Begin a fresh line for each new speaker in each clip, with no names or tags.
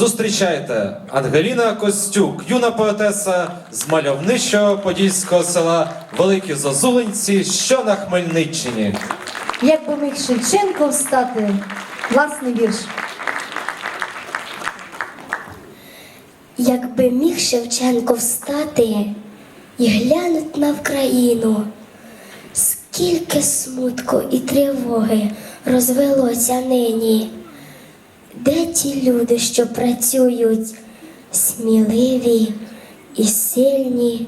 Зустрічайте Ангеліна Костюк, юна поетеса з мальовничого подільського села Великі Зозулинці, що на Хмельниччині.
Як би міг Шевченко встати, власний вірш.
Якби міг Шевченко встати і глянуть на Вкраїну, скільки смутку і тривоги розвелося нині, де ті люди, що працюють, сміливі і сильні,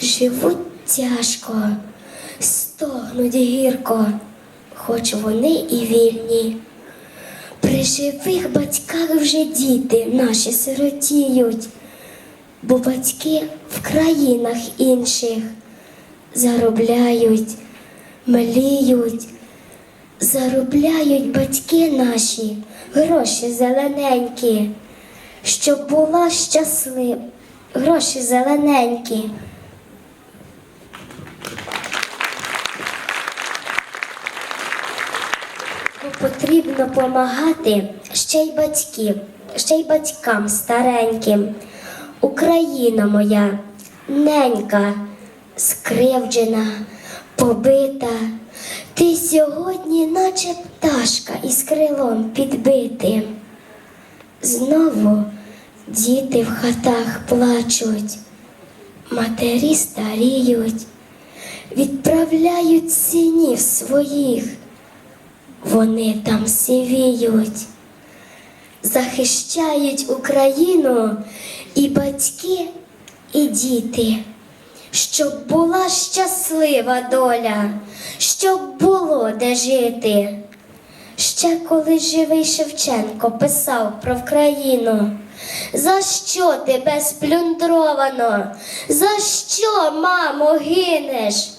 живуть тяжко, стогнуть гірко, хоч вони і вільні. При живих батьках вже діти наші сиротіють, бо батьки в країнах інших заробляють, мліють, заробляють батьки наші гроші зелененькі, щоб була щаслива, гроші зелененькі. Потрібно помагати ще й батьків, ще й батькам стареньким. Україна моя, ненька, скривджена, побита. Ти сьогодні, наче пташка із крилом підбитим. Знову діти в хатах плачуть, матері старіють, відправляють синів своїх вони там сивіють, захищають Україну і батьки, і діти, щоб була щаслива доля, щоб було де жити. Ще коли живий Шевченко писав про Вкраїну, за що тебе сплюндровано? За що, мамо, гинеш?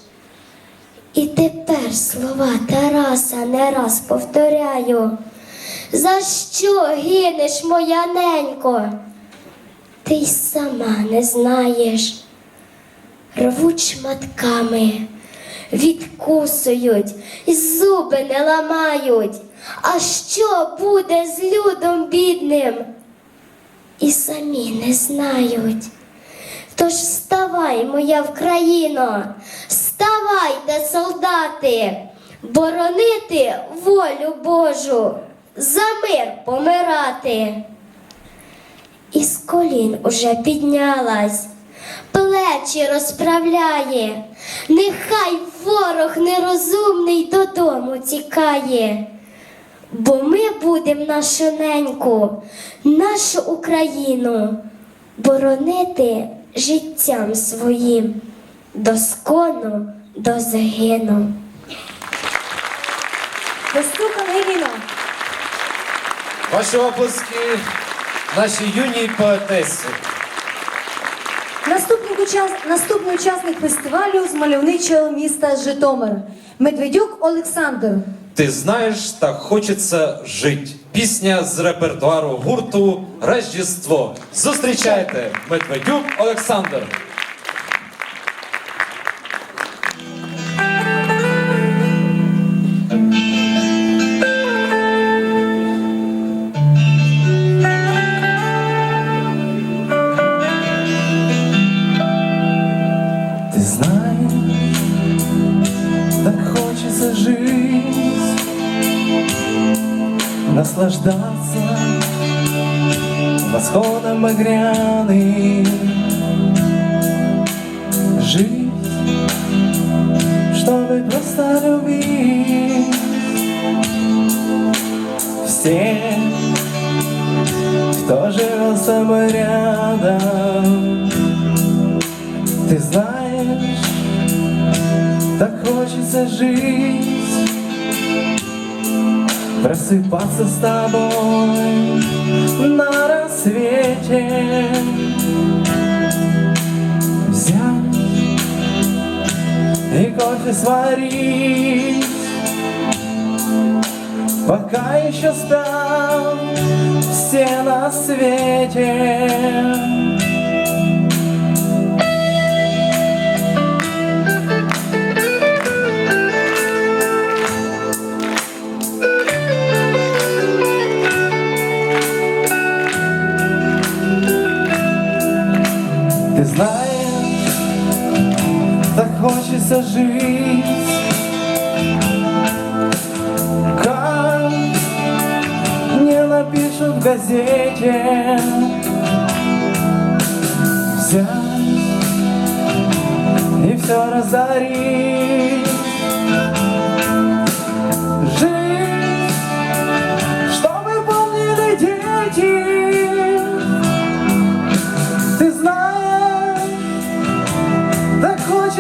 І тепер слова Тараса не раз повторяю. За що гинеш, моя ненько? Ти й сама не знаєш. Рвуть шматками, відкусують, і зуби не ламають. А що буде з людом бідним? І самі не знають. Тож вставай, моя Вкраїно, вставайте, солдати, боронити волю Божу, за мир помирати. Із колін уже піднялась, плечі розправляє, нехай ворог нерозумний додому тікає. Бо ми будемо нашу неньку, нашу Україну боронити життям своїм доскону до загину.
Ангеліна.
Ваші оплески нашій юній поетесі.
Наступний, учас... Наступний учасник фестивалю з мальовничого міста Житомир. Медведюк Олександр.
Ти знаєш, так хочеться жить. Пісня з репертуару гурту Рождество. Зустрічайте Медведюк Олександр.
Багряным, жить, чтобы просто любить. Всех, кто живет с тобой рядом. Ты знаешь, так хочется жить, просыпаться с тобой на рассвете, взять и кофе сварить, пока еще спят все на свете. Знаешь, так хочется жить. Как мне напишут в газете Взять и все разорить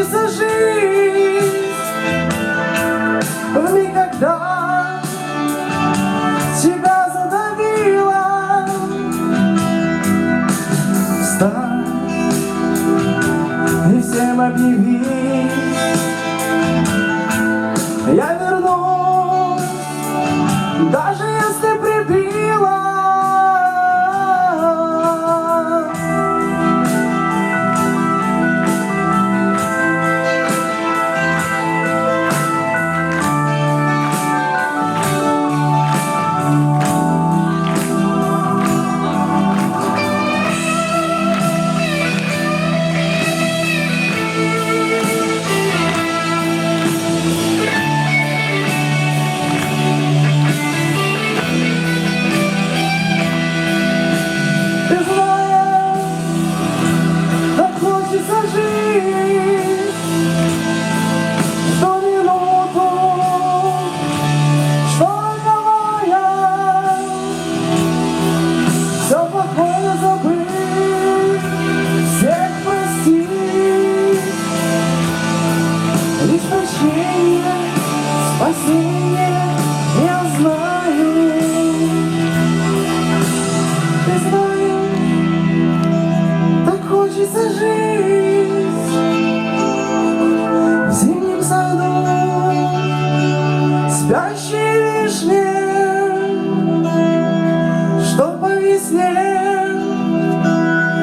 за жизнь. Никогда тебя задавила. Встань и всем объяви.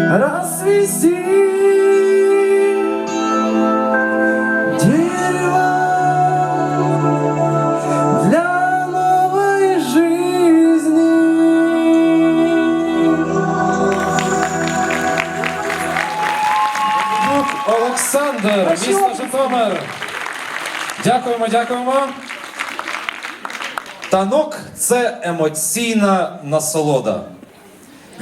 Расцвести. Дерево для новой жизни.
Олександр, місто. Житомир. Дякуємо, дякуємо. Танок це емоційна насолода.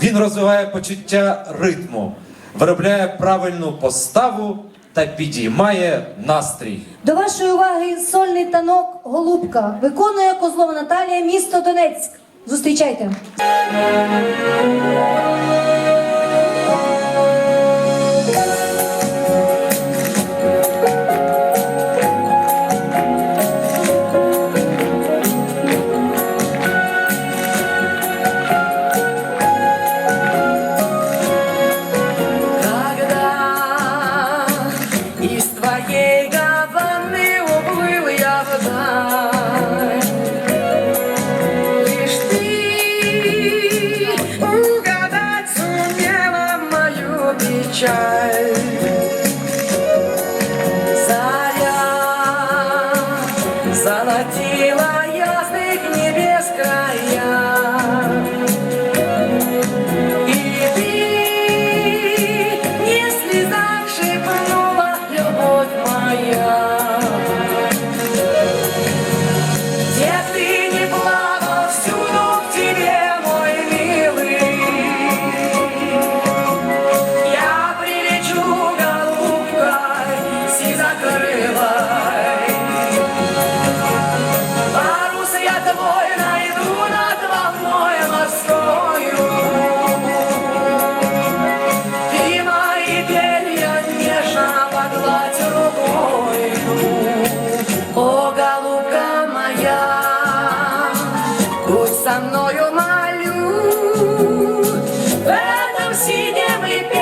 Він розвиває почуття ритму, виробляє правильну поставу та підіймає настрій.
До вашої уваги сольний танок Голубка виконує Козлова Наталія, місто Донецьк. Зустрічайте.
золотила Simply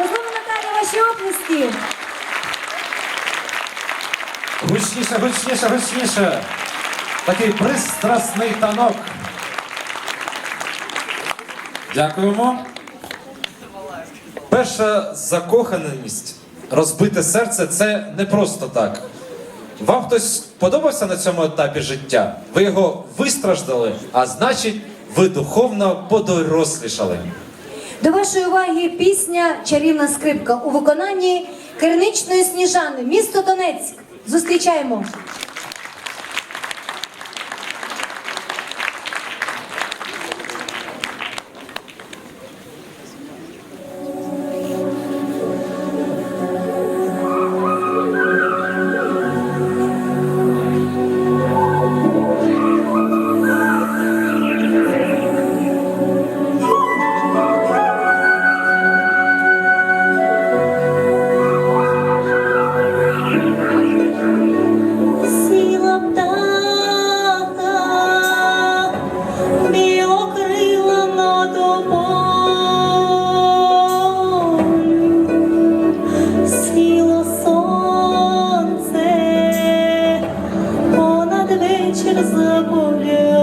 Можливо, Наталя, ваші оплески.
Гучніше, гучніше, гучніше. Такий пристрасний танок. Дякуємо. Перша закоханість, розбите серце це не просто так. Вам хтось подобався на цьому етапі життя? Ви його вистраждали, а значить, ви духовно подорослішали.
До вашої уваги пісня Чарівна скрипка у виконанні керничної сніжани, місто Донецьк. Зустрічаємо. вечер за полем.